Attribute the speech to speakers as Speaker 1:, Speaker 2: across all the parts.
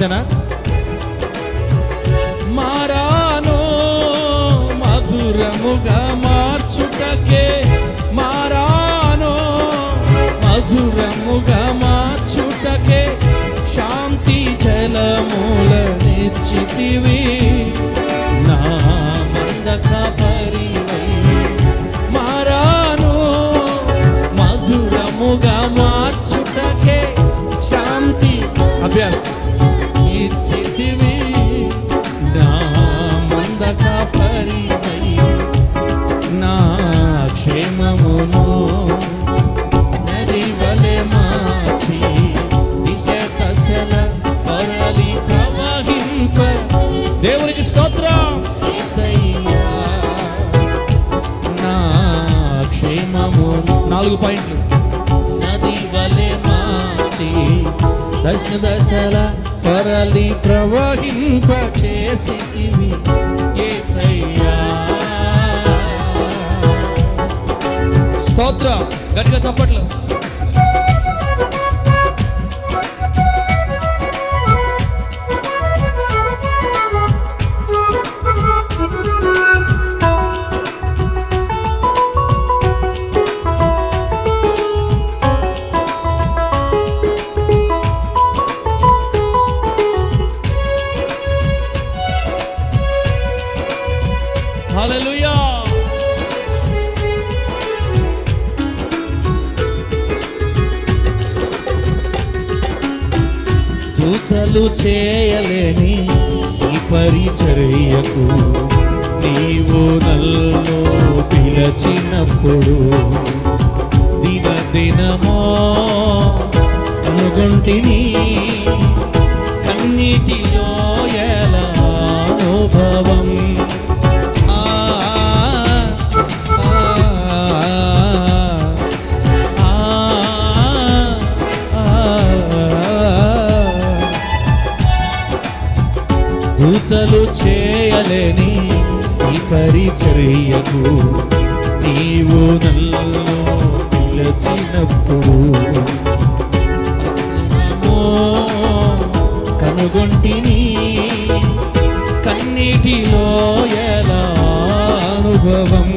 Speaker 1: ప్రార్థన మారాను మధురముగా మార్చుటకే. మారాను మధురముగా మార్చుటకే. శాంతి జలమూల నిశ్చితివి నా మందక నాలుగు పాయింట్లు. నది వలె మార్చి దశ దశల పరలి ప్రవహింప యేసయ్యా స్తోత్రం గట్టిగా చప్పట్లు దూతలు చేయలేని ఈ పరిచర్యకు నీవు నల్లు పిలచినప్పుడు దిన దినమో అనుగుంటిని కన్నీటిలో అసలు చేయలేని ఈ పరిచర్యకు నీవు నన్ను పిలచినప్పుడు కనుగొంటిని కన్నీటిలో ఎలా అనుభవం?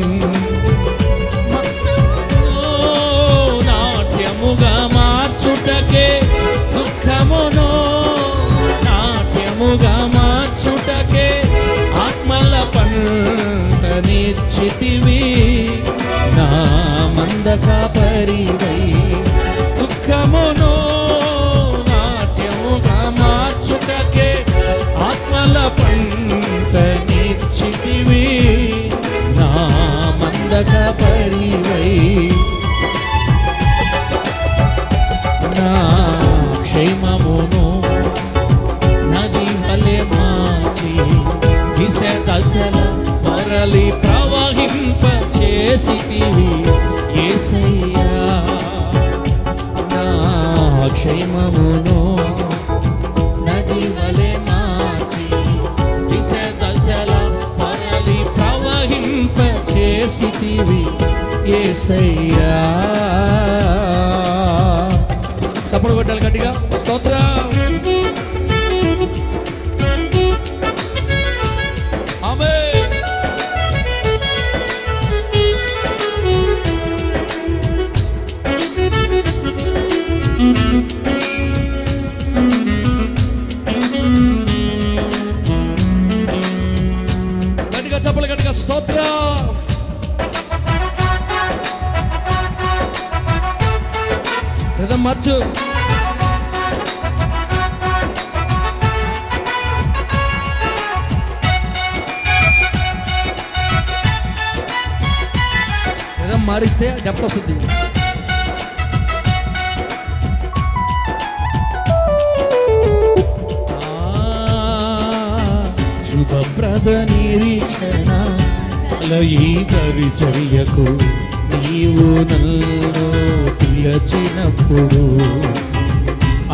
Speaker 1: నాట్యముగా మార్చుటకే దుఃఖమును నాట్యముగా పంట నా మందక పరివై. దుఃఖమును నాట్యముగా మార్చుటకే ఆత్మల పంట నిశ్చితివి నా మందక పరివై మరలి ప్రవహింప చేసితివి ఏసయ్యా నా క్షేమమును నది వలె మార్చి దిశ దశల మరలి ప్రవహింప చేసితివి ఏసయ్యా. చప్పుడు కొట్టాలి గట్టిగా. స్తోత్రం. రిధం మారిస్తే డెప్త్ వస్తుంది. శుభప్రద నిరీక్షణ ఈ పరిచర్యకు నీవు నన్ను పిలచినప్పుడు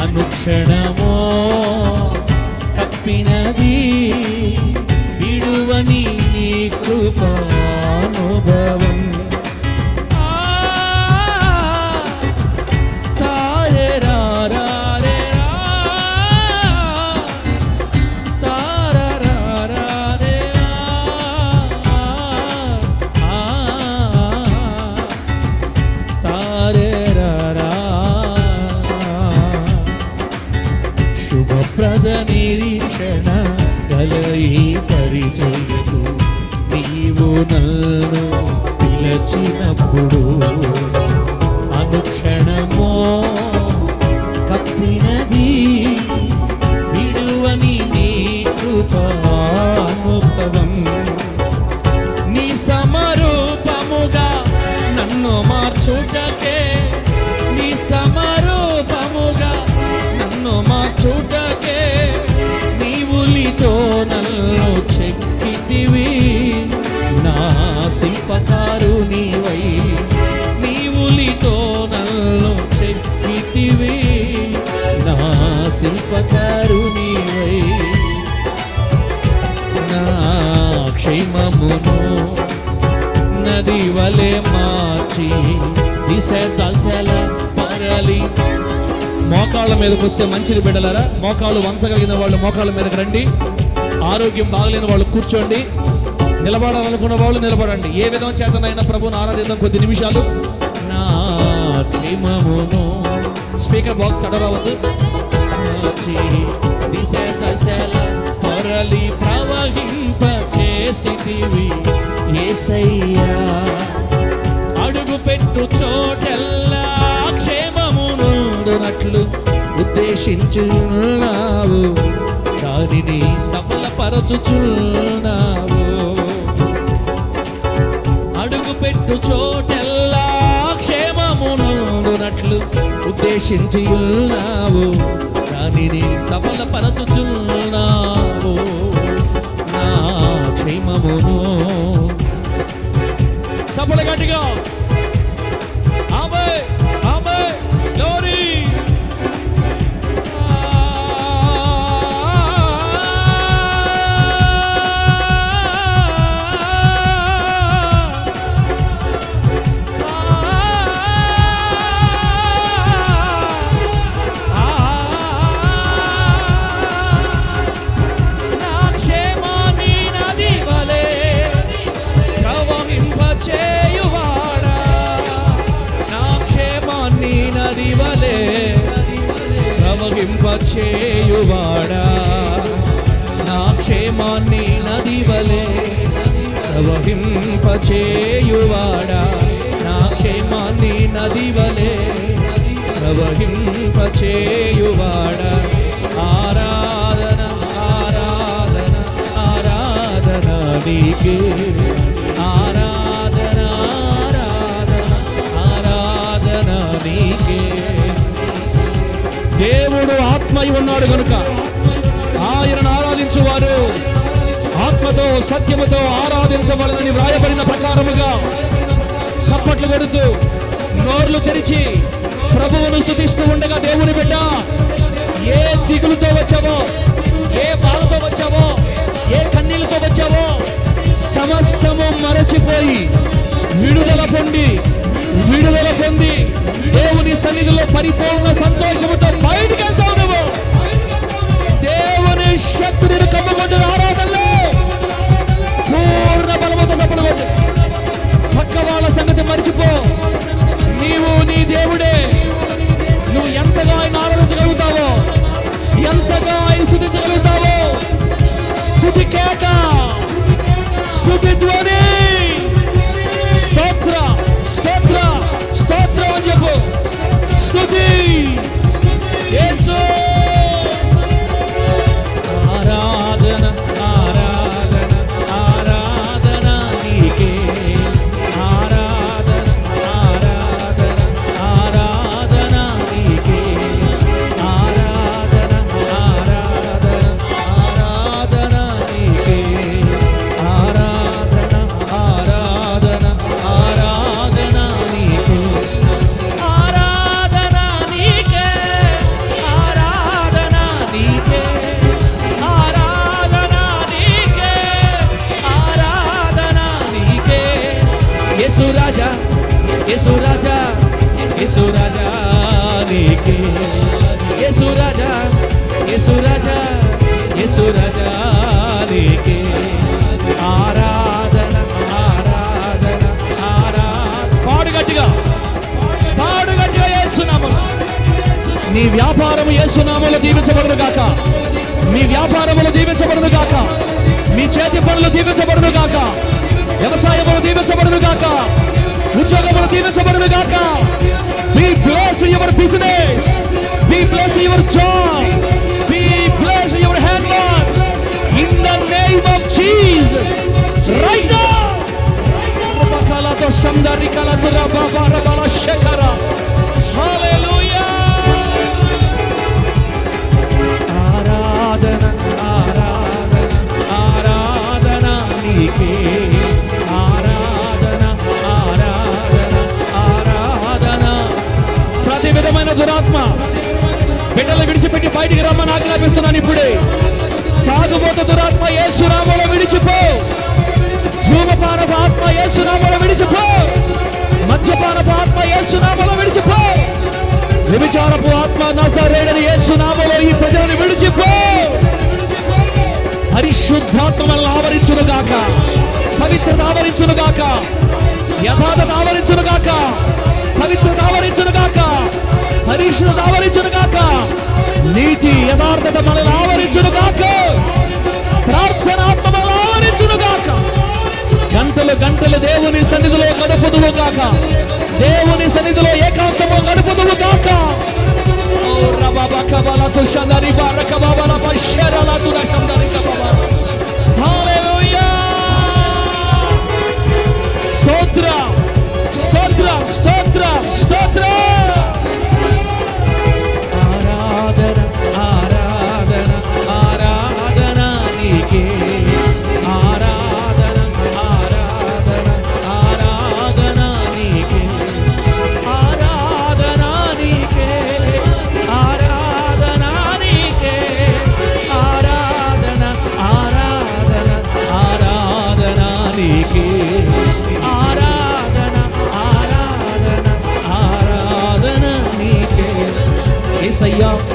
Speaker 1: అనుక్షణమో తప్పినది విడువని నీ కృపా మార్చి దిశ దశల పరలి. మోకాళ్ళ మీదకి వస్తే మంచిది బిడ్డలారా. మోకాళ్ళు వంచగలిగిన వాళ్ళు మోకాళ్ళ మీదకి రండి. ఆరోగ్యం బాగలేని వాళ్ళు కూర్చోండి. నిలబడాలనుకున్న వాళ్ళు నిలబడండి. ఏ విధం చేతనైనా ప్రభుని ఆరాధిద్దాం కొద్ది నిమిషాలు. నా క్షేమమును. స్పీకర్ బాక్స్ కడరావద్దు దిశ దశల పొరలి ప్రవహింప చేసి ఏసయ్యా. అడుగు పెట్టు చోటెల్లా క్షేమమునున్నట్లు ఉద్దేశించున్నావు. దానిని సఫలపరచుచున్నావు. అడుగు పెట్టు చోటెల్లా క్షేమమునున్నట్లు ఉద్దేశించి ఉద్దేశించున్నావు. దానిని సఫలపరచుచున్నావు. క్షేమాన్ని నదివలే ప్రవహింపచేయువాడా? నా క్షేమాన్ని నదివలే ప్రవహింపచేయువాడా? ఆరాధన ఆరాధన ఆరాధన నీకే. ఆరాధన ఆరాధన ఆరాధన నీకే. దేవుడు ఆత్మయి ఉన్నాడు కనుక ఆయనను వారు ఆత్మతో సత్యముతో ఆరాధించబడదని వ్రాయబడిన ప్రకారముగా చప్పట్లు కొడుతూ నోర్లు తెరిచి ప్రభువును స్థుతిస్తూ ఉండగా దేవుని బిడ్డ ఏ దిగులుతో వచ్చావో ఏ బాధతో వచ్చావో ఏ కన్నీళ్ళతో వచ్చావో సమస్తము మరచిపోయి విడుదల పొంది విడుదల పొంది దేవుని సన్నిధిలో పరిపూర్ణ సంతోషముతో బయటగా దేవుని శక్తిని కమ్ముకోండి ఆరాధనలో పూర్ణ బలముతో చెప్పనుకోండి పక్క వాళ్ళ సంగతి మర్చిపో. నీవు నీ దేవుడే. నువ్వు ఎంతగా ఆయన ఆరాధించగలుగుతావో ఎంతగా ఆయన స్థుతించగలుగుతావో నీ వ్యాపారం యేసునామంలో దీవించబడదు గాక. మీ వ్యాపారములు దీవించబడును గాక. మీ చేతి పనులు దీవించబడును గాక. వ్యవసాయములు దీవించబడును గాక. ఉద్యోగములు దీవించబడును గాక. Be bless your business be bless your job be bless your hand work in the name of Jesus right now Rabakalato Shamdarikalato రబాబా Rabala శకరా ఆరాధన ఆరాధన ఆరాధన నీకే. ఆరాధన ఆరాధన ఆరాధన. ప్రతి విధమైన దురాత్మ బిడ్డలు విడిచిపెట్టి బయటికి రమ్మని ఆజ్ఞాపిస్తున్నాను ఇప్పుడే. తాగుబోతు దురాత్మ యేసునామలో విడిచిపో. ధూమపానపు ఆత్మ యేసునామలో విడిచిపో. మద్యపానపు ఆత్మ యేసునామలో విడిచిపో. విభిచారపు ఆత్మ నజరేడని యేసునామలో ఈ ప్రజలను విడిచిపో. పరిశుద్ధాత్మ మనల్ని ఆవరించును గాక పవిత్రత ఆవరించును గాక యథార్థత ఆవరించును గాక పవిత్రత ఆవరించును గాక పరిశుద్ధత ఆవరించును గాక నీతి యథార్థత మనల్ని ఆవరించును గాక ప్రార్థనాత్మ మనల్ని ఆవరించును గాక గంటలు గంటలు దేవుని సన్నిధిలో గడుపుదువు గాక దేవుని సన్నిధిలో ఏకాంతము గడుపుదువు గాక. ఓ రబాబా కబాలా తుషందరి బారక బాబాల బషరల తురషందరి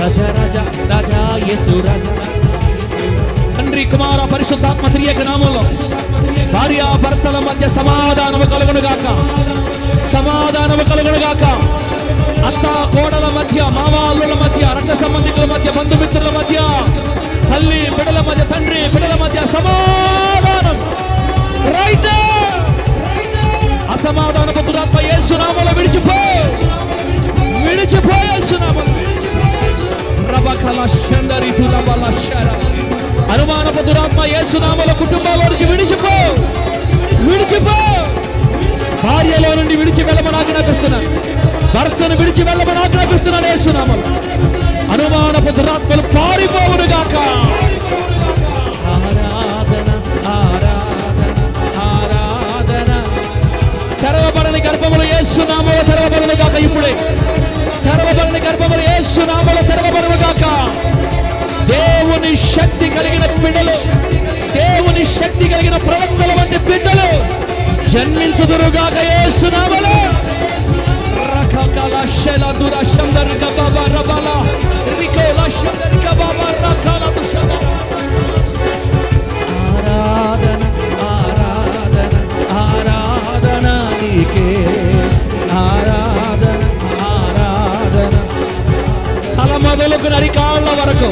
Speaker 1: రాజా రాజా రాజా యేసు రాజా. తండ్రి కుమార పరిశుద్ధాత్మ త్రియక నామంలో భార్య భర్తల మధ్య సమాధానము కలుగునుగాక సమాధానము కలుగునుగాక అత్త కోడల మధ్య మామాళ్ళుల మధ్య రక్త సంబంధికుల మధ్య బంధుమిత్రుల మధ్య తల్లి బిడల మధ్య తండ్రి బిడల మధ్య సమాధానం. రైట్ అసమాధాన దురాత్మ యేసునామలో విడిచిపో. విడిచిపో యేసునామలో. రబకల అనుమానపు దురాత్మ ఏసునామల కుటుంబాల నుంచి విడిచిపో. విడిచిపో. భార్యలో నుండి విడిచి వెళ్ళమని ఆజ్ఞాపిస్తున్నాను భర్తను విడిచి వెళ్ళమని ఆజ్ఞాపిస్తున్నాను ఏసునామలు అనుమానపు దురాత్మలు పారిపోవును గాక దేవుని శక్తి కలిగిన బిడ్డలు. దేవుని శక్తి కలిగిన ప్రవక్తల వంటి బిడ్డలు. జన్మించుదురుగాక యేసునామలో. రకకల శల దుర శందరిక బాబా రబల. రికోల శందరిక బాబా రకల దుషద ఆరాధన ఆరాధన ఆరాధన నీకే ఆరాధన. ఆరాధన తల మొదలుకు నరికాళ్ళ వరకు.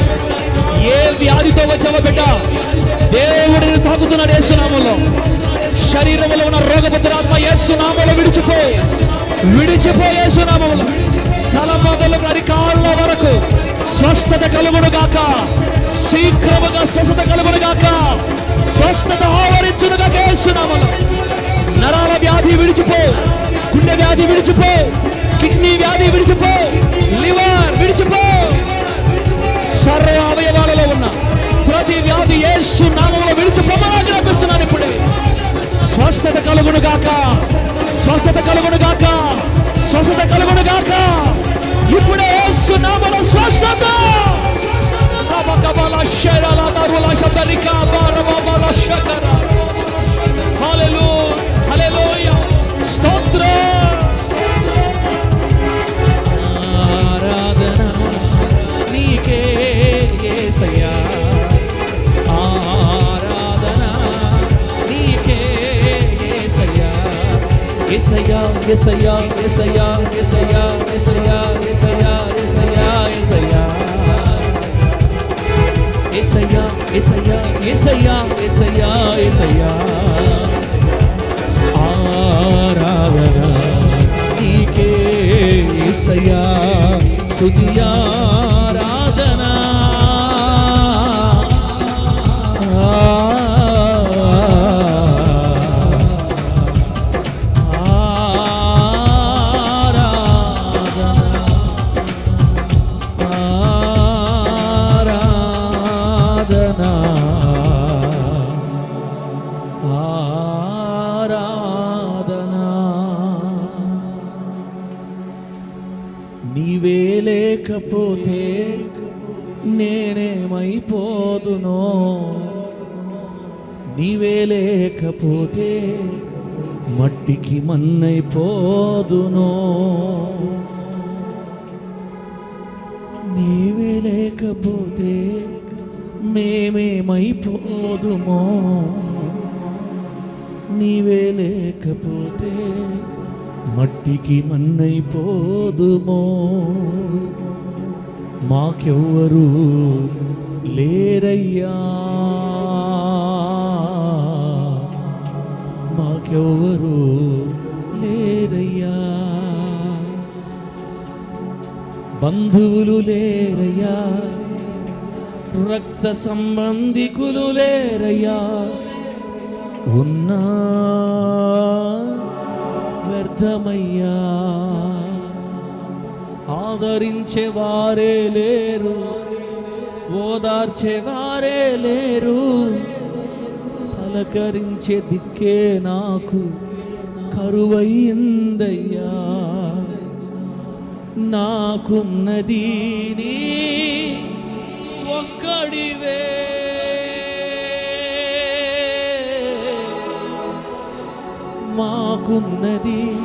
Speaker 1: ఏ వ్యాధితో వచ్చావో బిడ్డ? దేవుడిని తాకుతున్నాడు ఏసునామంలో శరీరంలో ఉన్న రోగపుత్రాత్మ ఏసునామంలో విడిచిపో. విడిచిపో ఏసునామంలో తల మొదలు అరికాళ్ళ వరకు స్వస్థత కలుగును గాక. శీఘ్రముగా స్వస్థత కలుగును గాక. స్వస్థత ఆవరించును గాక యేసునామంలో. నరాల వ్యాధి విడిచిపో. గుండె వ్యాధి విడిచిపో. కిడ్నీ వ్యాధి విడిచిపో. లివర్ విడిచిపో. సర్వ ప్రతి వ్యాధి ఏసు నామంలో విడిచి ప్రమాణాన్ని రప్పిస్తున్నాను ఇప్పుడే. స్వస్థత కలుగును గాక. స్వస్థత కలుగును గాక. స్వస్థత కలుగును గాక. ఇప్పుడే ఏసు నామన స్వస్థత. కబల శరల నరుల శతరిక బారబల శకర. హల్లెలూయా. హల్లెలూయా. స్తోత్రం. యేసయ్యా యేసయ్యా యేసయ్యా యేసయ్యా యేసయ్యా యేసయ్యా యేసయ్యా యేసయ్యా యేసయ్యా యేసయ్యా యేసయ్యా యేసయ్యా ఆరాధన నీకే యేసయ్యా స్తుతియారాధన మాకెవ్వరూ లేరయ్యా. మాకెవ్వరూ లేరయ్యా. బంధువులు లేరయ్యా. రక్త సంబంధికులు లేరయ్యా. ఉన్నా వ్యర్థమయ్యా. ఆదరించే వారే లేరు. ఓదార్చే వారే లేరు. పలకరించే దిక్కే నాకు కరువయిందయ్యా నాకున్నది నీ ఒక్కడివే. మాకున్నది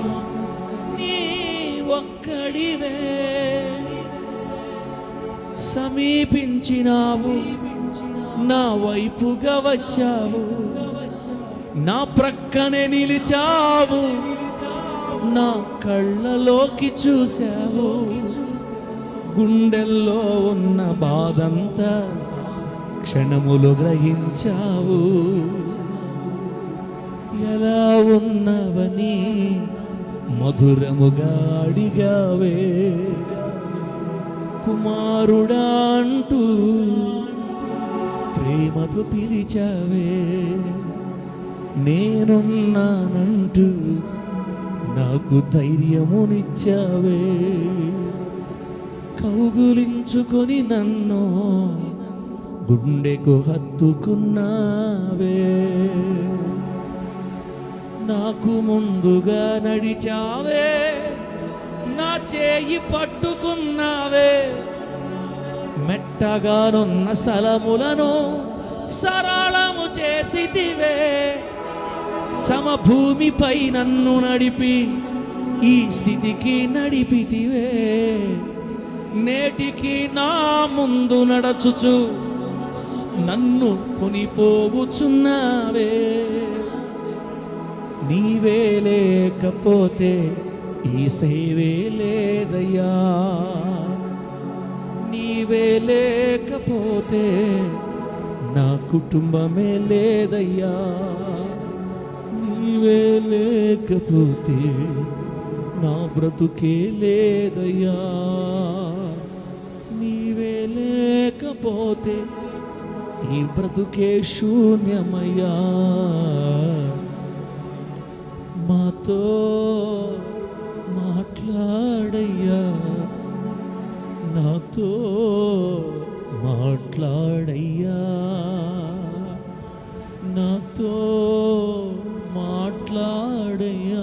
Speaker 1: సమీపించినావు. నా వైపుగా వచ్చావు. నా ప్రక్కనే నిలిచావు. నా కళ్ళలోకి చూశావు. గుండెల్లో ఉన్న బాధంతా క్షణములు గ్రహించావు. ఎలా ఉన్నవని మధురముగా అడిగావే. కుమారుడా అంటూ ప్రేమతో పిలిచావే. నేనున్నానంటూ నాకు ధైర్యమునిచ్చావే. కౌగులించుకొని నన్ను గుండెకు హత్తుకున్నావే. నాకు ముందుగా నడిచావే. నా చేయి పట్టుకున్నావే. మెట్టగానున్న స్థలములను సరళము చేసితివే. సమభూమిపై నన్ను నడిపి ఈ స్థితికి నడిపితివే. నేటికి నా ముందు నడచుచు నన్ను కొనిపోవుచున్నావే. నీవే లేకపోతే ఈ సేవే లేదయ్యా. నీవే లేకపోతే నా కుటుంబమే లేదయ్యా. నీవే లేకపోతే నా బ్రతుకే లేదయ్యా. నీవే లేకపోతే ఈ బ్రతుకే శూన్యమయ్యా. మాతో మాట్లాడయ్యా. నాతో మాట్లాడయ్యా. నాతో మాట్లాడయ్యా.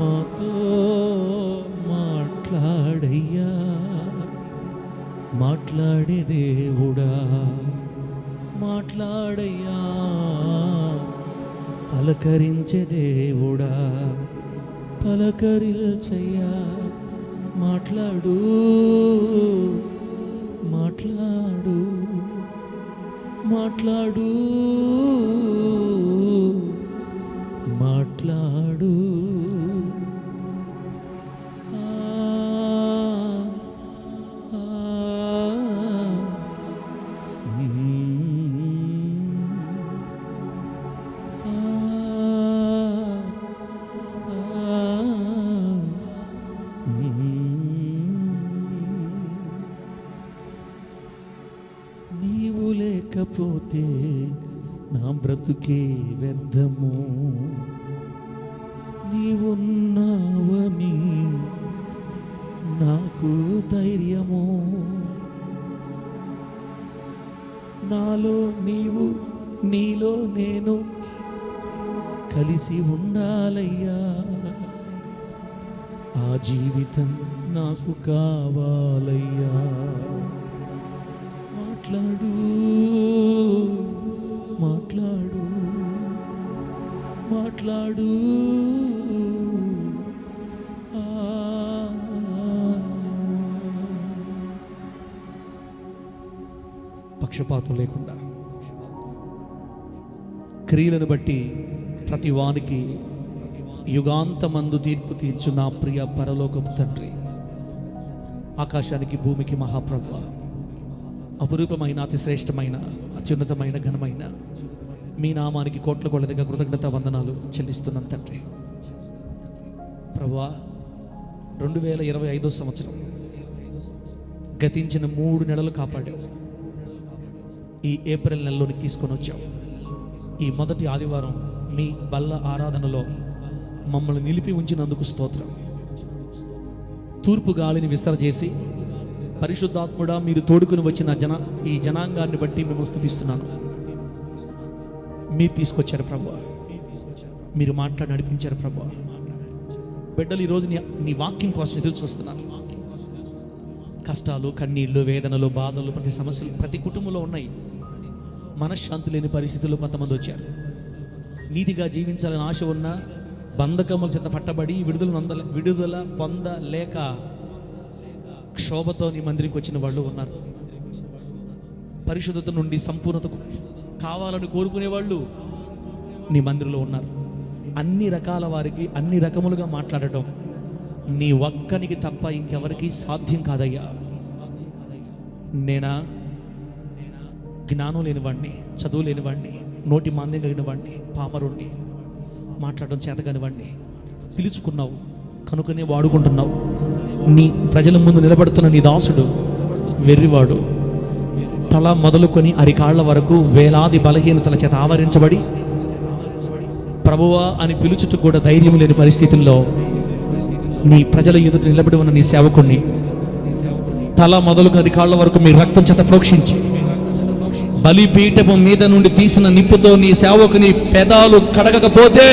Speaker 1: మాతో మాట్లాడయ్యా. మాట్లాడే దేవుడా. మాట్లాడయ్యా. పలకరించే దేవుడా. పలకరిల్చయ్యా మాట్లాడు మాట్లాడు మాట్లాడు మాట్లాడు. పోతే నా బ్రతుకే వ్యర్థము. నీవున్నావని నాకు ధైర్యము. నాలో నీవు నీలో నేను కలిసి ఉండాలయ్యా. ఆ జీవితం నాకు కావాలయ్యా. మాట్లాడు పక్షపాతం లేకుండా. క్రియలను బట్టి ప్రతి వానికి యుగాంతమందు తీర్పు తీర్చు నా ప్రియ పరలోకపు తండ్రి ఆకాశానికి భూమికి మహాప్రభ అపురూపమైన అతి శ్రేష్టమైన అత్యున్నతమైన ఘనమైన మీ నామానికి కోట్ల కొలదిగా కృతజ్ఞత వందనాలు చెల్లిస్తున్నాం తండ్రి. ప్రభా రెండు వేల ఇరవై ఐదో సంవత్సరం గతించిన మూడు నెలలు కాపాడి ఈ ఏప్రిల్ నెలలోనికి తీసుకొని వచ్చాం ఈ మొదటి ఆదివారం మీ బల్ల ఆరాధనలో మమ్మల్ని నిలిపి ఉంచినందుకు స్తోత్రం. తూర్పు గాలిని విస్తరచేసి పరిశుద్ధాత్ముడా మీరు తోడుకుని వచ్చిన జన ఈ జనాంగాన్ని బట్టి మిమ్మల్ని స్థుతిస్తున్నాను. మీరు తీసుకొచ్చారు ప్రభు మీరు మాట్లాడి నడిపించారు ప్రభు బిడ్డలు ఈరోజు నీ నీ వాక్యం కోసం ఎదురు చూస్తున్నారు. కష్టాలు కన్నీళ్ళు వేదనలు బాధలు ప్రతి సమస్యలు ప్రతి కుటుంబంలో ఉన్నాయి. మనశ్శాంతి లేని పరిస్థితుల్లో కొంతమంది వచ్చారు. నీతిగా జీవించాలని ఆశ ఉన్న బంధకముల చేత పట్టబడి విడుదల నొంద విడుదల పొందలేక క్షోభతో నీ మందిరికి వచ్చిన వాళ్ళు ఉన్నారు. పరిశుద్ధత నుండి సంపూర్ణతకు కావాలని కోరుకునే వాళ్ళు నీ మందిరంలో ఉన్నారు. అన్ని రకాల వారికి అన్ని రకములుగా మాట్లాడటం నీ ఒక్కనికి తప్ప ఇంకెవరికి సాధ్యం కాదయ్యా. నేనా? జ్ఞానం లేనివాడిని చదువు లేనివాడిని నోటి మాంద్యం కలిగినవాడిని పామరుణ్ణి మాట్లాడడం చేత కానివాడిని పిలుచుకున్నావు కనుకనే వాడుకుంటున్నావు. నీ ప్రజల ముందు నిలబడుతున్న నీ దాసుడు వెర్రివాడు. తల మొదలుకొని అరికాళ్ళ వరకు వేలాది బలహీనతల చేత ఆవరించబడి ప్రభువా అని పిలుచుట కూడా ధైర్యం లేని పరిస్థితుల్లో నీ ప్రజల ఎదుట నిలబడి ఉన్న నీ సేవకుణ్ణి. తల మొదలుకున్నది కాళ్ళ వరకు మీ రక్తం చేత ప్రోక్షించి. బలిపీఠము మీద నుండి తీసిన నిప్పుతో నీ సేవకుని పెదాలు కడగకపోతే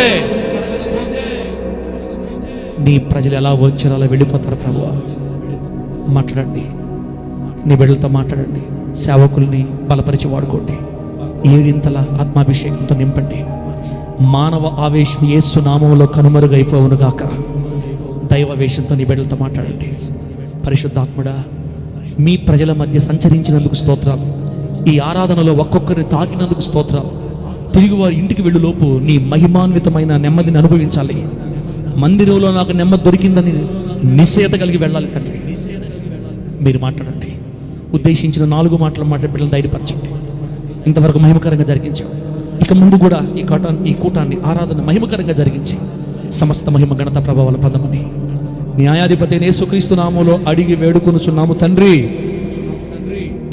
Speaker 1: నీ ప్రజలు ఎలా వచ్చారో అలా వెళ్ళిపోతారు ప్రభు మాట్లాడండి. నీ బిడ్డలతో మాట్లాడండి. సేవకుల్ని బలపరిచి వాడుకోండి. ఏడింతల ఆత్మాభిషేకంతో నింపండి. మానవ ఆవేశం యేసు నామంలో కనుమరుగైపోవును గాక దైవ వేషంతో నీ బిడ్డలతో మాట్లాడండి. పరిశుద్ధాత్ముడా మీ ప్రజల మధ్య సంచరించినందుకు స్తోత్రాలు. ఈ ఆరాధనలో ఒక్కొక్కరిని తాకినందుకు స్తోత్రాలు. తిరిగి వారి ఇంటికి వెళ్ళులోపు నీ మహిమాన్వితమైన నెమ్మదిని అనుభవించాలి. మందిరంలో నాకు నెమ్మది దొరికిందని నిశ్చయత కలిగి వెళ్ళాలి తండ్రి. మీరు మాట్లాడండి. ఉద్దేశించిన నాలుగు మాటలు మాట్లాడి బిడ్డలు ధైర్యపరచండి. ఇంతవరకు మహిమకరంగా జరిగించాం. ఇక ముందు కూడా ఈ కోటాన్ని ఈ కూటాన్ని ఆరాధన మహిమకరంగా జరిగించి సమస్త మహిమ గణత ప్రభావాల పదమని న్యాయాధిపతి యేసుక్రీస్తు నామంలో అడిగి వేడుకొనుచున్నాము తండ్రి.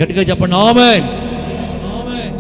Speaker 1: గట్టిగా చెప్పండి ఆమెన్.